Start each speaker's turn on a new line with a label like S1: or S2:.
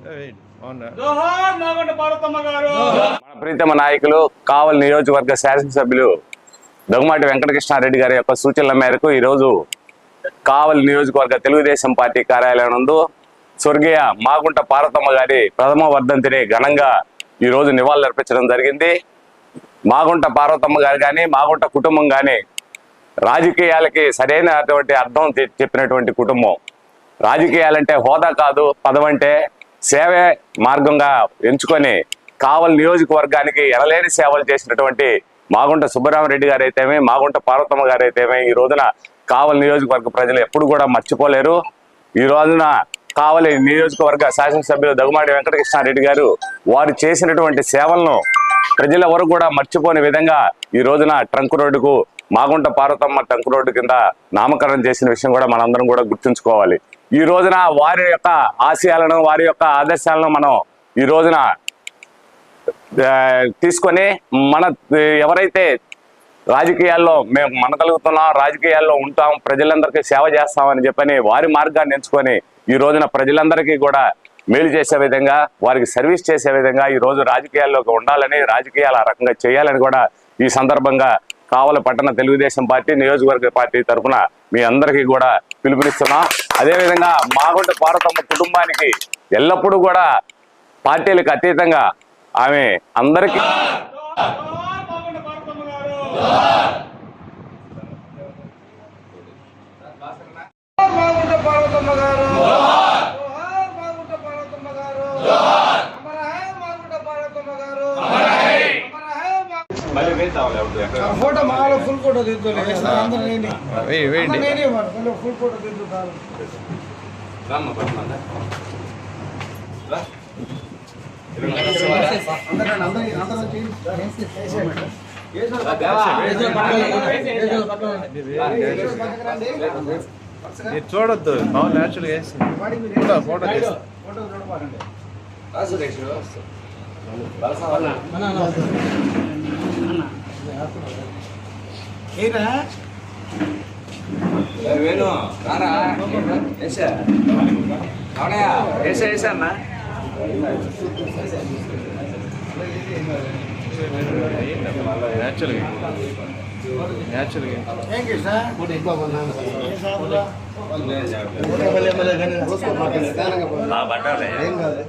S1: మన ప్రీతమ నాయకులు కావలి నియోజకవర్గ శాసనసభ్యులు దగుమాటి వెంకటకృష్ణారెడ్డి గారి యొక్క సూచనల మేరకు ఈరోజు కావలి నియోజకవర్గ తెలుగుదేశం పార్టీ కార్యాలయం నందు స్వర్గీయ మాగుంట పార్వతమ్మ గారి ప్రథమ వర్ధంతిని ఘనంగా ఈ రోజు నివాళులర్పించడం జరిగింది. మాగుంట పార్వతమ్మ గారు కానీ మాగుంట కుటుంబం కానీ రాజకీయాలకి సరైనటువంటి అర్థం చెప్పినటువంటి కుటుంబం. రాజకీయాలంటే హోదా కాదు పదవంటే సేవే మార్గంగా ఎంచుకొని కావలి నియోజకవర్గానికి ఎనలేని సేవలు చేసినటువంటి మాగుంట సుబ్బరామరెడ్డి గారైతేమే మాగుంట పార్వతమ్మ గారైతేమే ఈ రోజున కావలి నియోజకవర్గ ప్రజలు ఎప్పుడు కూడా మర్చిపోలేరు. ఈ రోజున కావలి నియోజకవర్గ శాసనసభ్యులు దగుమాడి వెంకటకృష్ణారెడ్డి గారు వారు చేసినటువంటి సేవలను ప్రజల వరకు కూడా మర్చిపోని విధంగా ఈ రోజున ట్రంక్ రోడ్డుకు మాగుంట పార్వతమ్మ ట్రంక్ రోడ్డు కింద నామకరణం చేసిన విషయం కూడా మనందరం కూడా గుర్తుంచుకోవాలి. ఈ రోజున వారి యొక్క ఆశయాలను వారి యొక్క ఆదర్శాలను మనం ఈ రోజున తీసుకొని మన ఎవరైతే రాజకీయాల్లో మేము మనగలుగుతున్నాం రాజకీయాల్లో ఉంటాం ప్రజలందరికీ సేవ చేస్తామని చెప్పని వారి మార్గాన్ని ఎంచుకొని ఈ రోజున ప్రజలందరికీ కూడా మేలు చేసే విధంగా వారికి సర్వీస్ చేసే విధంగా ఈ రోజు రాజకీయాల్లోకి ఉండాలని రాజకీయాలు ఆ రకంగా చేయాలని కూడా ఈ సందర్భంగా కావల పట్టణ తెలుగుదేశం పార్టీ నియోజకవర్గ పార్టీ తరఫున మీ అందరికీ కూడా పిలుపునిస్తున్నాం. అదేవిధంగా మాగుంట పార్వతమ్మ కుటుంబానికి ఎల్లప్పుడూ కూడా పార్టీలకు అతీతంగా ఆమె అందరికీ
S2: పార్వతమ్మ గారు
S3: మాగుంట పార్వతమ్మ గారు జోహార్ మాగుంట పార్వతమ్మ గారు అమర హై మాగుంట పార్వతమ్మ గారు అమర హై మా- ఫోటో. మాలో ఫుల్ ఫోటో తీద్దాం అందరూ నేనే. నేనే మరి. ఫుల్ ఫోటో తీద్దాం అందరూ అందరూ అందరూ చేయండి.
S4: మీరు చూడొద్దు. మామూలు న్యాచురల్గా వేస్తుంది ఫోటో ఫోటో తీస్తా
S3: ఫోటో చూడబాకండి ఏరా
S4: న్యాచురల్గా న్యాచురల్గా
S3: థ్యాంక్ యూ సార్ ఫోటో ఎక్కువ
S1: ఆ బట్టర్
S3: ఏం కాదు